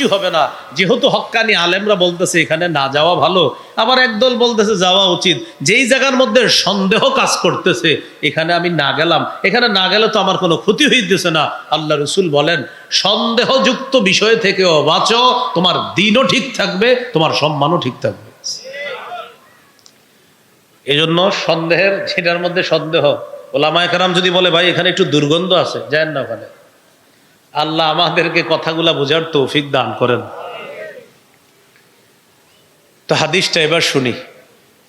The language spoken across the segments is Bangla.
কিচ্ছু হবে না। যেহেতু হক্কানি আলেমরা বলতেছে, এখানে না যাওয়া ভালো। আবার একদল বলতেছে, যাওয়া উচিত। যেই জায়গার মধ্যে সন্দেহ কাজ করতেছে, এখানে আমি না গেলাম। এখানে না গেলে তো আমার কোনো ক্ষতি হইতেছে না। আল্লাহ রসুল বলেন, সন্দেহযুক্ত বিষয় থেকেও বাঁচো, তোমার দিনও ঠিক থাকবে, তোমার সম্মানও ঠিক থাকবে। এই জন্য সন্দেহের যেটার মধ্যে সন্দেহ। ওলামায় কারাম যদি বলে, ভাই, এখানে একটু দুর্গন্ধ আছে যায় না ওখানে। আল্লাহ আমাদেরকে কথাগুলা বোঝার তৌফিক দান করেন। তো হাদিসটা এবার শুনি।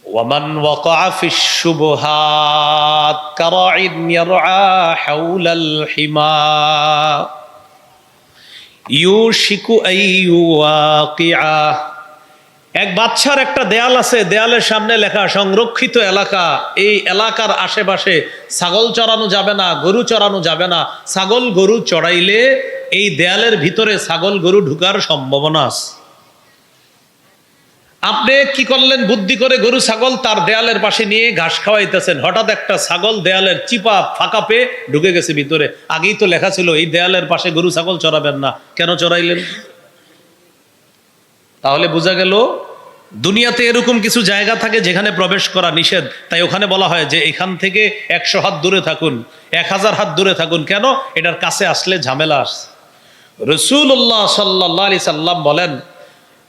ওয়ামান শুবহাত কারাইন ইয়ারআ হাওলাল হিমা। ইউশিকু আইয়ুওয়াকিআ এক বাচ্চার একটা দেয়াল আছে, দেয়ালের সামনে লেখা, সংরক্ষিত এলাকা। এই এলাকার আশেপাশে ছাগল চড়ানো যাবে না, গরু চড়ানো যাবে না। ছাগল গরু চড়াইলে এই দেয়ালের ভিতরে ছাগল গরু ঢুকার সম্ভাবনা আছে। আপনি কি করলেন? বুদ্ধি করে গরু, ছাগল তার দেয়ালের পাশে নিয়ে ঘাস খাওয়াইতেছেন। হঠাৎ একটা ছাগল দেয়ালের চিপা ফাঁকা পেয়ে ঢুকে গেছে ভিতরে। আগেই তো লেখা ছিল, এই দেয়ালের পাশে গরু, ছাগল চড়াবেন না। কেন চড়াইলেন? তাহলে বোঝা গেল দুনিয়াতে এরকম কিছু জায়গা থাকে যেখানে প্রবেশ করা নিষেধ। তাই ওখানে বলা হয় যে এখান থেকে একশো হাত দূরে থাকুন, এক হাজার হাত দূরে থাকুন। কেন? এটার কাছে আসলে ঝামেলা আসছে। রসুল্লাহ সাল্লাহ আলি সাল্লাম বলেন,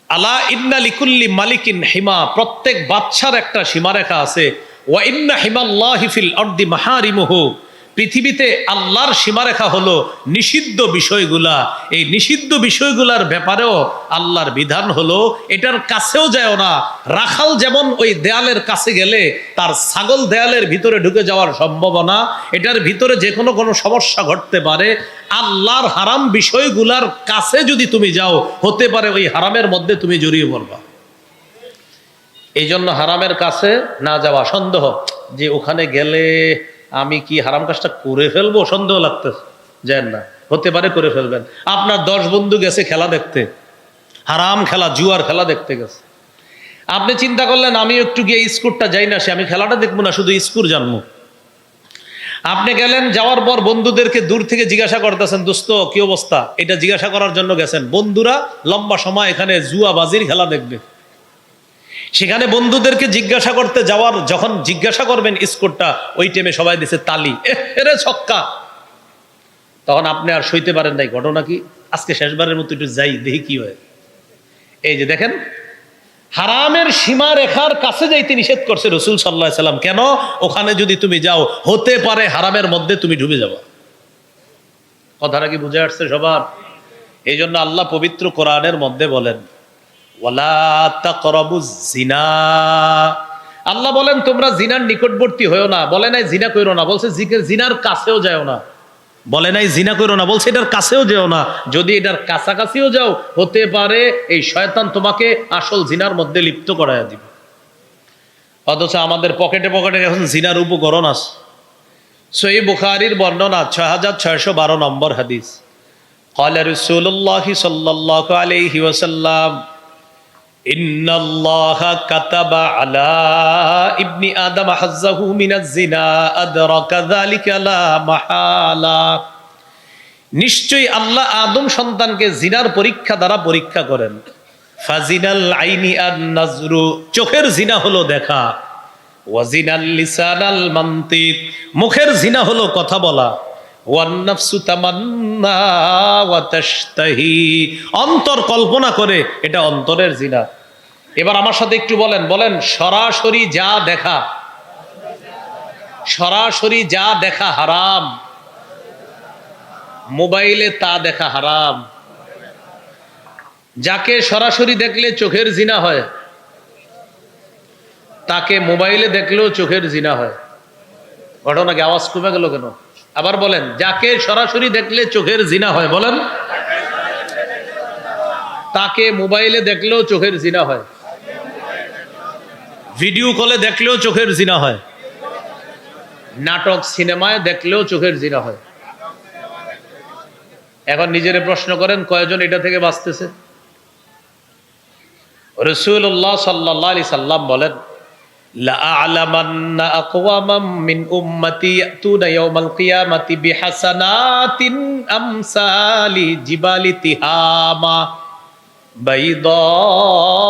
আলা ইন্না লিকুল্লি মালিকিন হিমা প্রত্যেক বাচ্চার একটা সীমারেখা আছে। ওয়া ইন্না হিমাল্লাহি ফিল আরদি মাহারিমুহু পৃথিবীতে আল্লাহর সীমারেখা হলো নিষিদ্ধ বিষয়গুলা। এই নিষিদ্ধ বিষয়গুলার ব্যাপারেও আল্লাহর বিধান হলো, এটার কাছেও যায় না। রাখাল যেমন ওই দেয়ালের কাছে গেলে তার ছাগল দেয়ালের ভিতরে ঢুকে যাওয়ার সম্ভাবনা, এটার ভিতরে যে কোনো কোনো সমস্যা ঘটতে পারে। আল্লাহর হারাম বিষয়গুলার কাছে যদি তুমি যাও, হতে পারে ওই হারামের মধ্যে তুমি জড়িয়ে পড়বা। এই জন্য হারামের কাছে না যাওয়া সন্দেহ। যে ওখানে গেলে আমি কি হারাম কাজটা করে ফেলব? সন্দেহ লাগতেছে। যায় না। হতে পারে করে ফেলবেন। আপনার দশ বন্ধু গেছে খেলা দেখতে। হারাম খেলা, জুয়ার খেলা দেখতে গেছে। আপনি চিন্তা করলেন, আমি একটু গিয়ে স্কুরটা যাই না, সে আমি খেলাটা দেখব না, শুধু স্কুর জানব। আপনি গেলেন, যাওয়ার পর বন্ধুদেরকে দূর থেকে জিজ্ঞাসা করতেছেন, দোস্ত, কি অবস্থা? এটা জিজ্ঞাসা করার জন্য গেছেন। বন্ধুরা লম্বা সময় এখানে জুয়া বাজির খেলা দেখবে। সেখানে বন্ধুদেরকে জিজ্ঞাসা করতে যাওয়ার, যখন জিজ্ঞাসা করবেন স্কোরটা, ওই টাইমে সবাই দিছে তালি। এরে ছক্কা। তখন আপনি আর সইতে পারেন নাই। ঘটনা কি? আজকে শেষবারের মতো একটু যাই, দেখি কি হয়। এই যে দেখেন, হারামের সীমা রেখার কাছে যাইতে নিষেধ করছে রসুল সাল্লাহ সাল্লাম। কেন? ওখানে যদি তুমি যাও, হতে পারে হারামের মধ্যে তুমি ডুবে যাব। কথাটা কি বুঝে আসছে সবার? এই জন্য আল্লাহ পবিত্র কোরআনের মধ্যে বলেন জিনা আল্লাহ বলেন তোমরা জিনার নিকটবর্তী হয়েও না বলে নাই জিনা করো না বলছে জিকে- জিনার কাছেও যাও না বলে নাই জিনা করো না বলছে এটার কাছেও যেও না যদি এটার কাছাকাছিও যাও হতে পারে এই শয়তান তোমাকে আসল জিনার মধ্যে লিপ্ত করাইয়া দিবে অথচ আমাদের পকেটে পকেটে এখন জিনার উপকরণ আছে সই বুখারির বর্ণনা ছয় হাজার ছয়শো বারো নম্বর হাদিস قال رسول الله صلى الله عليه وسلم নিশ্চয় কাতাবা আলা ইবনি জিনা নিশ্চয়ই আল্লাহ আদম সন্তানকে জিনার পরীক্ষা দ্বারা পরীক্ষা করেন। চোখের জিনা হলো দেখা। মুখের জিনা হলো কথা বলা। অন্তর কল্পনা করে, এটা অন্তরের জিনা। এবার আমার সাথে একটু বলেন বলেন, সরাসরি যা দেখা। সরাসরি যা দেখা হারাম। মোবাইলে তা দেখা হারাম। যাকে সরাসরি দেখলে চোখের জিনা হয়, তাকে মোবাইলে দেখলেও চোখের জিনা হয়। ঘটনাকে আওয়াজ কমে গেল কেন? আবার বলেন, যাকে সরাসরি দেখলে চোখের জিনা হয়, বলেন। তাকে মোবাইলে দেখলেও চোখের জিনা হয়। ভিডিও কলে দেখলেও চোখের জিনা হয়। নাটক, সিনেমায় দেখলেও চোখের জিনা হয়। এখন নিজের প্রশ্ন করেন, কয়জন এটা থেকে বাঁচতেছে? রসুল্লাহ সাল্লাহ আলি সাল্লাম বলেন لأعلمن أقواما من أمتي يأتون يوم القيامة بحسنات أمثال جبال تهامة بيضاء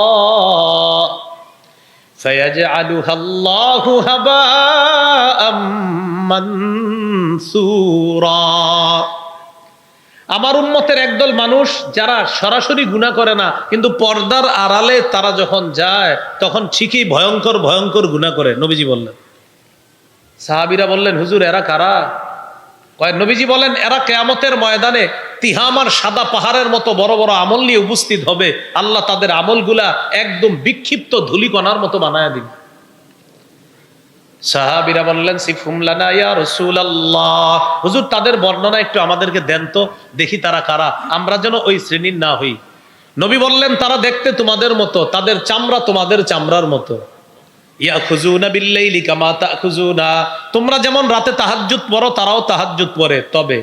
فيجعلها الله هباء منثورا আমার উন্মতের একদল মানুষ যারা সরাসরি গুণা করে না, কিন্তু পর্দার আড়ালে তারা যখন যায়, তখন ঠিকই ভয়ঙ্কর ভয়ঙ্কর গুণা করে। নবীজি বললেন। সাহাবিরা বললেন, হুজুর, এরা কারা? কয়, নবীজি বলেন, এরা কেয়ামতের ময়দানে তিহামার সাদা পাহাড়ের মতো বড় বড় আমল নিয়ে উপস্থিত হবে। আল্লাহ তাদের আমলগুলা একদম বিক্ষিপ্ত ধুলিকণার মতো বানায় দিবে। সাহাবিরা বললেন সিফুমলানা ইয়া হুজুর, তাদের বর্ণনা একটু আমাদেরকে দেন তো, দেখি তারা কারা। আমরা যেন ওই শ্রেণির না হই। নবী বললেন, তারা দেখতে তোমাদের মতো, তাদের চামড়া তোমাদের চামড়ার মতো। ইয়া খুজুনা বিল্লাইলি কামা তাখুজুনা তোমরা যেমন রাতে তাহাজ্জুদ পড়ো, তারাও তাহাজ্জুদ পরে তবে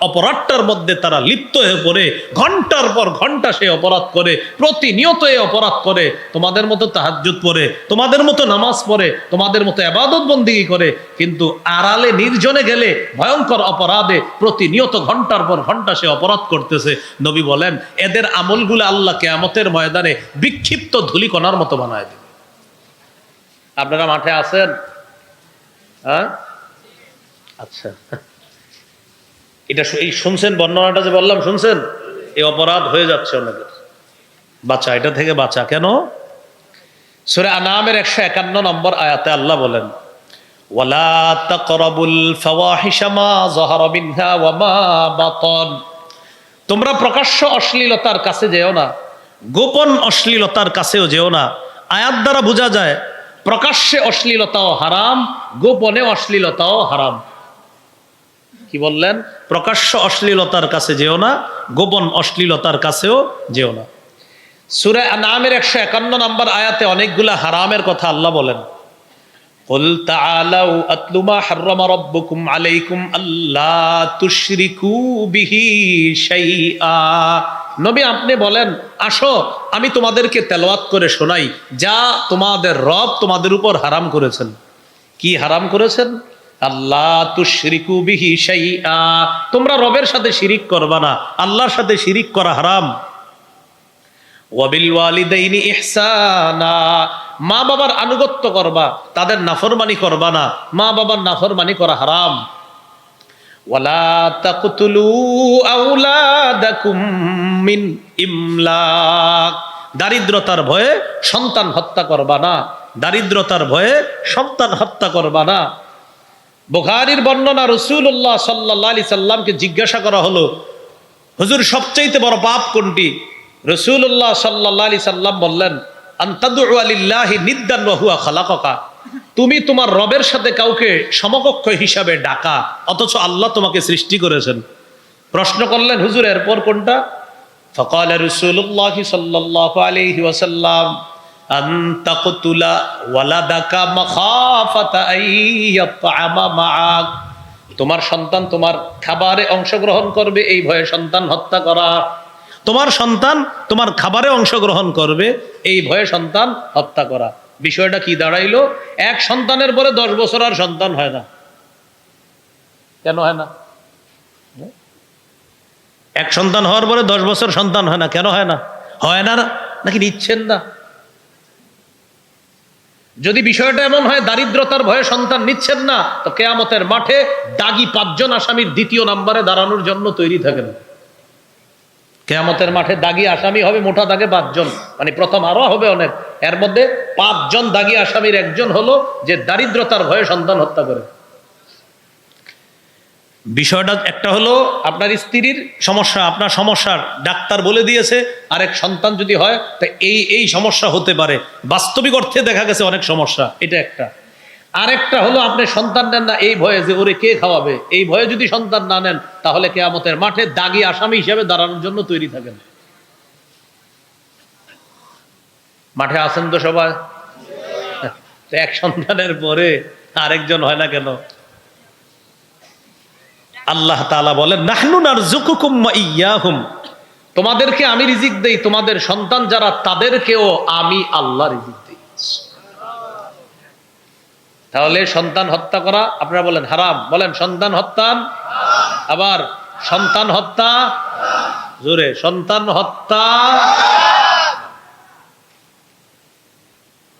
অপরাধটার মধ্যে তারা লিপ্ত হয়ে পড়ে, ঘণ্টার পর ঘণ্টা সে অপরাধ করে, প্রতিনিয়ত এই অপরাধ করে। তোমাদের মতো তাহাজ্জুদ পড়ে, তোমাদের মতো নামাজ পড়ে, তোমাদের মতো আবাদত বন্দিগি করে, কিন্তু আড়ালে নির্জনে গেলে ভয়ঙ্কর অপরাধে প্রতিনিয়ত ঘণ্টার পর ঘণ্টা সে অপরাধ করতেছে। নবী বলেন, এদের আমলগুলো আল্লাহ কেয়ামতের ময়দানে বিক্ষিপ্ত ধুলিকণার মতো বানায় দেবে। আপনারা মাঠে আছেন? হ্যাঁ? আচ্ছা। এটা এই শুনছেন বর্ণনাটা যে বললাম, শুনছেন? এই অপরাধ হয়ে যাচ্ছে অনেকের। বাচ্চা এটা থেকে বাঁচা। কেন? সুরে আনামের একশো একান্ন নম্বর আয়াতে আল্লাহ বলেন, ওয়ালা তাকরাবুল ফাওয়াহিশা মা যাহারা মিনহা ওয়া মা তোমরা প্রকাশ্য অশ্লীলতার কাছে যেও না, গোপন অশ্লীলতার কাছেও যেও না। আয়াত দ্বারা বোঝা যায়, প্রকাশ্যে অশ্লীলতাও হারাম, গোপনে অশ্লীলতাও হারাম। কি বললেন প্রকাশ্য অশ্লীলতার কাছে যেও না গোপন অশ্লীলতার কাছেও যেও না সুরে নামের একশো একান্ন নম্বর আয়াতে অনেকগুলা হারামের কথা আল্লাহ বলেন قل تعالوا أتل ما حرم ربكم عليكم ألا تشركوا به شيئا নবী আপনি বলেন আসো আমি তোমাদেরকে তেলাওয়াত করে শোনাই যা তোমাদের রব তোমাদের উপর হারাম করেছেন কি হারাম করেছেন আল্লাহ তোমরা রবের সাথে শিরিক করবা না, আল্লাহর সাথে শিরিক করা হারাম। মা বাবার আনুগত্য করবা, তাদের নাফরমানি করবা না, মা বাবার নাফরমানি করা হারাম। ওয়ালা ইমলাক। দারিদ্রতার ভয়ে সন্তান হত্যা করবা না, দারিদ্রতার ভয়ে সন্তান হত্যা করবা না। বুখারীর বর্ণনা রসুল্লাহ সাল্লাহ আলি সাল্লামকে জিজ্ঞাসা করা হলো, হুজুর, সবচাইতে বড় পাপ কোনটি? রসুল্লাহ সাল্লাহ আলি সাল্লাম বললেন তুমি তোমার রবের সাথে কাউকে সমকক্ষ হিসাবে ডাকা, অথচ আল্লাহ তোমাকে সৃষ্টি করেছেন। প্রশ্ন করলেন, হুজুর, এরপর কোনটা? ফকাল রসুল্লাহ সাল্লাহ আলাইহি ওয়াসাল্লাম আন তাকতুলা ওয়ালাদাকা মাখাফাতা আইয়াতআমা মাআক। তোমার সন্তান তোমার খাবারে অংশগ্রহণ করবে, এই ভয়ে সন্তান হত্যা করা। তোমার সন্তান তোমার খাবারে অংশগ্রহণ করবে, এই ভয়ে সন্তান হত্যা করা। বিষয়টা কি দাঁড়াইলো? এক সন্তানের পরে দশ বছর আর সন্তান হয় না। কেন হয় না? এক সন্তান হওয়ার পরে দশ বছর সন্তান হয় না, কেন হয় না? হয় না নাকি নিচ্ছেন না? যদি বিষয়টা এমন হয়, দারিদ্রতার ভয়ে সন্তান নিচ্ছেন না, তো কেয়ামতের মাঠে দাগি পাঁচজন আসামির দ্বিতীয় নাম্বারে দাঁড়ানোর জন্য তৈরি থাকেন। কেয়ামতের মাঠে দাগি আসামি হবে মোটা দাগে পাঁচজন মানে প্রথম আরও হবে অনেক। এর মধ্যে পাঁচজন দাগি আসামির একজন হলো যে দারিদ্রতার ভয়ে সন্তান হত্যা করে। বিষয়টা একটা হলো আপনার স্ত্রীর সমস্যা, আপনার সমস্যার ডাক্তার বলে দিয়েছে, আরেক সন্তান যদি হয়, তা এই এই সমস্যা হতে পারে। বাস্তবিক অর্থে দেখা গেছে অনেক সমস্যা, এটা একটা। আরেকটা হলো আপনি সন্তান নেন না, এই ভয়ে যে ওরে কে খাওয়াবে? এই ভয়ে যদি সন্তান না নেন, তাহলে কেয়ামতের মাঠে দাগি আসামি হিসেবে দাঁড়ানোর জন্য তৈরি থাকেন। মাঠে আছেন তো সবাই? এক সন্তানের পরে আরেকজন হয় না কেন? আল্লাহ তাআলা বলেন, নাহনু নারযুকুকুম ওয়া ইয়াহুম। তোমাদেরকে আমি রিজিক দেই, তোমাদের সন্তান যারা, তাদেরকেও আমি আল্লাহ রিজিক দেই। তাহলে সন্তান হত্যা করা, আপনারা বলেন, হারাম। বলেন, সন্তান হত্যা, আবার সন্তান হত্যা, জোরে, সন্তান হত্যা।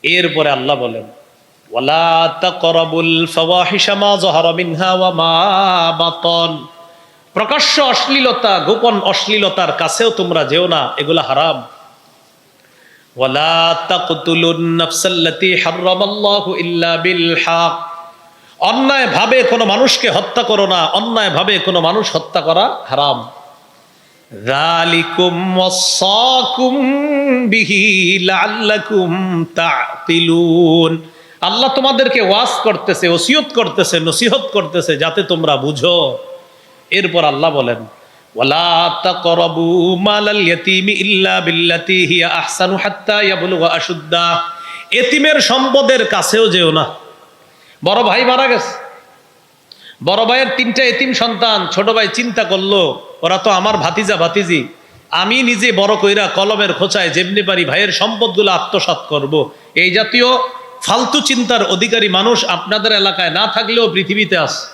এরপরে আল্লাহ বলেন ওয়ালা তাকরাবুল ফাওয়াহিশা মা যাহারা মিনহা মা প্রকাশ্য অশ্লীলতা, গোপন অশ্লীলতার কাছেও তোমরা যেও না, এগুলা হারাম। ওয়ালা তাকতুলুন নাফসাল্লাতী হারামাল্লাহু ইল্লা বিল অন্যায় ভাবে কোনো মানুষকে হত্যা করো না অন্যায় ভাবে কোনো মানুষ হত্যা করা হারাম। বিহি লাআল্লাকুম তা'কিলুন আল্লাহ তোমাদেরকে ওয়াস করতেছে, ওসিয়ত করতেছে, নসিহত করতেছে, যাতে তোমরা বুঝো। এরপর আল্লাহ বলেন এতিমের সম্পদের কাছেও যেও না। বড় ভাই মারা গেছে। বড় ভাইয়ের তিনটা এতিম সন্তান, ছোট ভাই চিন্তা করল, ওরা তো আমার ভাতিজা, ভাতিজি। আমি নিজে বড় কইরা কলমের খোঁচায় যেমনি পারি ভাইয়ের সম্পদগুলো আত্মসাৎ করব। এই জাতীয় ফালতু চিন্তার অধিকারী মানুষ আপনাদের এলাকায় না থাকলেও পৃথিবীতে আছে।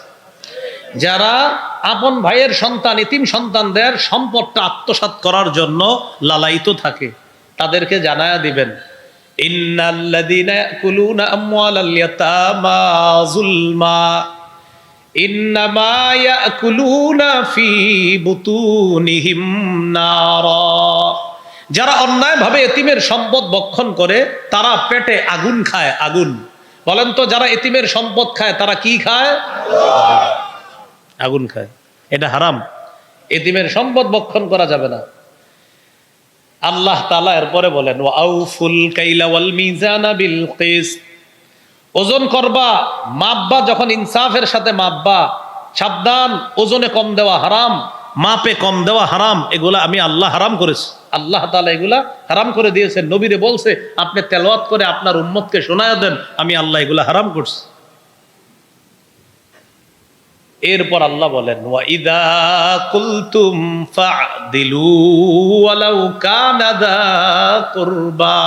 যারা আপন ভাইয়ের সন্তান ইতিম সন্তানদের সম্পদটা আত্মসাৎ করার জন্য লালায়িত থাকে। তাদেরকে জানায়া দিবেন, ইন্নাল্লাযীনা যারা অন্যায়ভাবে এতিমের সম্পদ বক্ষণ করে, তারা পেটে আগুন খায়, আগুন। বলেন তো, যারা এতিমের সম্পদ খায়, তারা কি খায়? আগুন খায়। এটা হারাম। এতিমের সম্পদ বক্ষণ করা যাবে না। আল্লাহ তালা এরপরে বলেন ওজন করবা, মাপবা, যখন ইনসাফের সাথে মাপবা, সাবধান, ওজনে কম দেওয়া হারাম। মাপে কম দেওয়া হারাম, এগুলা আমি আল্লাহ হারাম করেছি। আল্লাহ তালা এগুলা হারাম করে দিয়েছেন। নবীরে বলছে, আপনি তেলাওয়াত করে আপনার উম্মতকে শোনায় দেন, আমি আল্লাহ এগুলা হারাম করছি। এরপর আল্লাহ বলেন ওয়াইদা কুলতুম ফাদিলু ওয়ালাউ কানা কুরবা।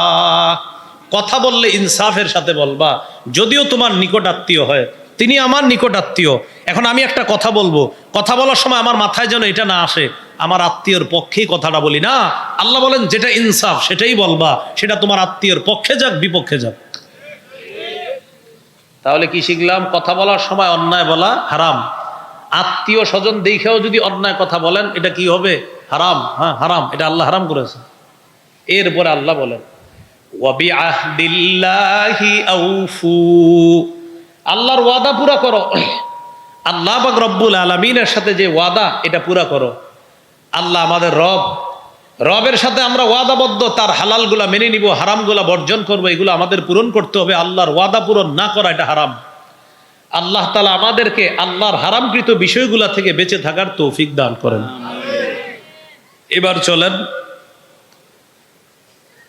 কথা বললে ইনসাফের সাথে বলবা, যদিও তোমার নিকট আত্মীয় হয় তিনি আমার নিকট আত্মীয়। এখন আমি একটা কথা বলব। কথা বলার সময় আমার মাথায় যেন এটা না আসে। আমার আত্মীয়র পক্ষেই কথাটা বলি না। আল্লাহ বলেন, যেটা ইনসাফ, সেটাই বলবা। সেটা তোমার আত্মীয়র পক্ষে যাক, বিপক্ষে যাক। তাহলে কি শিখলাম? কথা বলার সময় অন্যায় বলা হারাম। আত্মীয় স্বজন দেখেও যদি অন্যায় কথা বলেন, এটা কি হবে? হারাম। হ্যাঁ হারাম। এটা আল্লাহ হারাম করেছে। এরপরে আল্লাহ বলেন, ওয়াবিআহদিল্লাহি আউফু। আল্লাহর ওয়াদা পুরা করো। আল্লাহ পাক রব্বুল আলমিনের সাথে যে ওয়াদা এটা পুরা করো। আল্লাহ আমাদের রব। রবের সাথে আমরা ওয়াদাবদ্ধ তার হালালগুলা মেনে নিব হারামগুলা বর্জন করব এগুলো আমাদের পূরণ করতে হবে। আল্লাহর ওয়াদা পূরণ না করা এটা হারাম। আল্লাহ তালা আমাদেরকে আল্লাহর হারামকৃত বিষয়গুলা থেকে বেঁচে থাকার তৌফিক দান করেন। এবার চলেন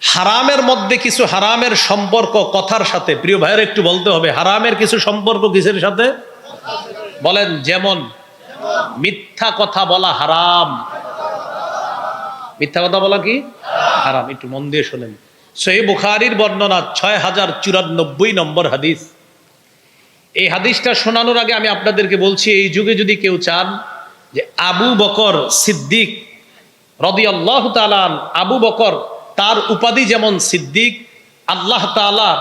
হারামের মধ্যে কিছু হারামের সম্পর্ক কথার সাথে, প্রিয় ভাইয়ের একটু বলতে হবে, হারামের কিছু সম্পর্ক কিসের সাথে? বলেন, যেমন মিথ্যা কথা বলা হারাম। মিথ্যা কথা বলা কি? হারাম। একটু মন দিয়ে শোনেন। সহি বুখারির বর্ণনা ছয় হাজার চুরানব্বই নম্বর হাদিস। এই হাদিসটা শোনানোর আগে আমি আপনাদেরকে বলছি, এই যুগে যদি কেউ চান যে আবু বকর সিদ্দিক রদি আল্লাহ তালান আবু বকর তার উপাধি যেমন সিদ্দিক, আল্লাহ তালা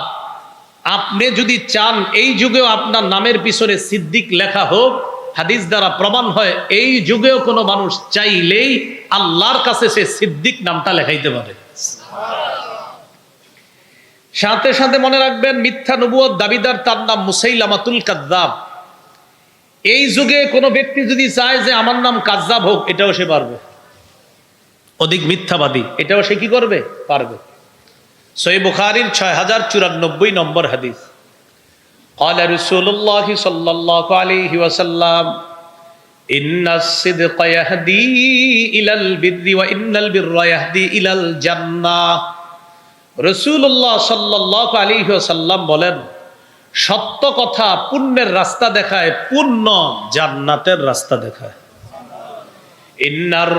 আপনি যদি চান এই যুগেও আপনার নামের পিছনে সিদ্দিক লেখা হোক, হাদিস দ্বারা প্রমাণ হয়, এই যুগেও কোনো মানুষ চাইলেই আল্লাহর কাছে সে সিদ্দিক নামটা লেখাইতে পারে। সাথে সাথে মনে রাখবেন, মিথ্যা নবুয়ত দাবিদার তার নাম মুসাইলামাতুল কাদ্দাব। এই যুগে কোনো ব্যক্তি যদি চায় যে আমার নাম কাজ্জাব হোক, এটাও সে পারবে। অধিক মিথ্যাবাদী এটাও সে কি করবে পারবে সই বুখারির ছয় হাজার চুরানব্বই নম্বর হাদিস قال رسول الله صلى الله عليه وسلم إن الصدق يهدي إلى البر وإن البر يهدي إلى الجنة রসুল্লাহ সাল্লাহ আলী সাল্লাম বলেন সত্য কথা পুণ্যের রাস্তা দেখায় পুণ্য জান্নাতের রাস্তা দেখায় ইন্নার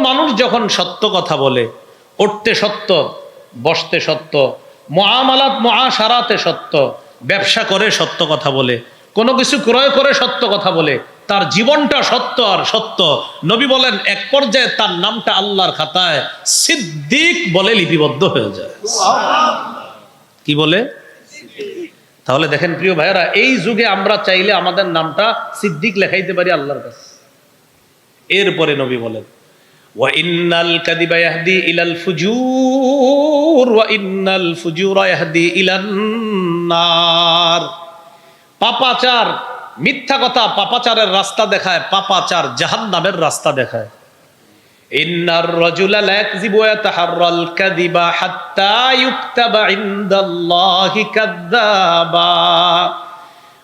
মানুষ যখন সত্য কথা বলে, উঠতে সত্য, বসতে সত্য মহামালাত মহাসারাতে সত্য, ব্যবসা করে সত্য কথা বলে, কোনো কিছু ক্রয় করে সত্য কথা বলে, তার জীবনটা সত্য আর সত্য। নবী বলেন, এক পর্যায়ে তার নামটা আল্লাহর খাতায় সিদ্দিক বলে লিপিবদ্ধ হয়ে যায়। কি বলে? তাহলে দেখেন, প্রিয় ভাইয়েরা, এই যুগে আমরা চাইলে আমাদের নামটা সিদ্দিক লেখাইতে পারি আল্লাহর কাছে। এরপরে নবী বলেন কাদিবা ফুজুর ফুজুরা পাপাচার, মিথ্যা কথা পাপাচারের রাস্তা দেখায়, পাপাচার জাহান্নামের রাস্তা দেখায়।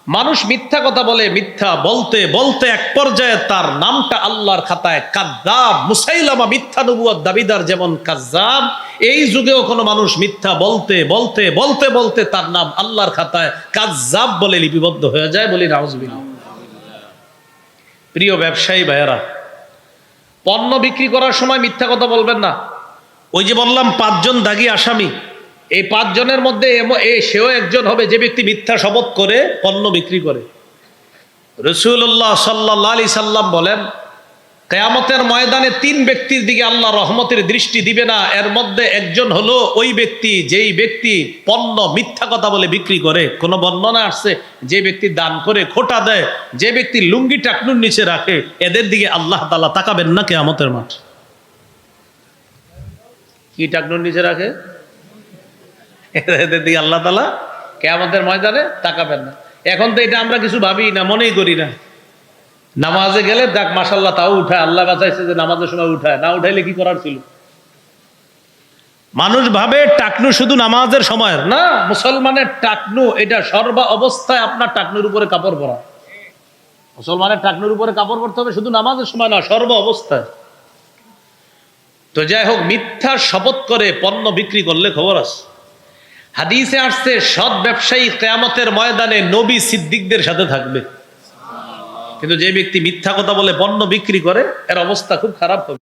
মানুষ মিথ্যা কথা বলে, মিথ্যা বলতে বলতে এক পর্যায়ে তার নামটা আল্লাহর খাতায় কাদ্দাব মুসাইলামা মিথ্যা নবুয়ার দাবিদার যেমন কাজ্জাব এই যুগেও কোনো মানুষ মিথ্যা বলতে বলতে বলতে বলতে তার নাম আল্লাহর খাতায় কাজ্জাব বলে লিপিবদ্ধ হয়ে যায় বলি নাউজবিল্লাহ। প্রিয় ব্যবসায়ী ভাইয়েরা পণ্য বিক্রি করার সময় মিথ্যা কথা বলবেন না। ওই যে বললাম পাঁচজন দাগি আসামি। এই পাঁচজনের মধ্যে সেও একজন হবে যে ব্যক্তি মিথ্যা শপথ করে পণ্য বিক্রি করে। রসুল্লাহ সাল্লা আলি সাল্লাম বলেন কেয়ামতের ময়দানে তিন ব্যক্তির দিকে আল্লাহ রহমতের দৃষ্টি দিবে না। এর মধ্যে একজন হলো ওই ব্যক্তি, যেই ব্যক্তি পণ্য মিথ্যা কথা বলে বিক্রি করে। কোনো বর্ণনা আসছে, যে ব্যক্তি দান করে খোটা দেয়, যে ব্যক্তি লুঙ্গি টাকনুর নিচে রাখে, এদের দিকে আল্লাহ তালা তাকাবেন না কেয়ামতের মাঠ। কি টাকনুর নিচে রাখে? এদের দিকে আল্লাহ তালা কেয়ামতের ময়দানে তাকাবেন না। এখন তো এটা আমরা কিছু ভাবি না, মনেই করি না। নামাজে গেলে দেখ মাসাল্লাহ তাও উঠায় আল্লাহ বাঁচাইছে যে নামাজের সময় উঠায় না উঠাইলে কি করার ছিল? মানুষ ভাবে টাকনু শুধু নামাজের সময়ের না মুসলমানের টাকনু এটা সর্বা অবস্থায় আপনার টাকনুর উপরে কাপড় পরা। মুসলমানের টাকনুর উপরে কাপড় পরতে হবে শুধু নামাজের সময় না সর্ব অবস্থায়। তো যাই হোক মিথ্যা শপথ করে পণ্য বিক্রি করলে খবর আছে। হাদিসে আসছে সৎ ব্যবসায়ী কেয়ামতের ময়দানে নবী সিদ্দিকদের সাথে থাকবে। কিন্তু যে ব্যক্তি মিথ্যা কথা বলে পণ্য বিক্রি করে এর অবস্থা খুব খারাপ হবে।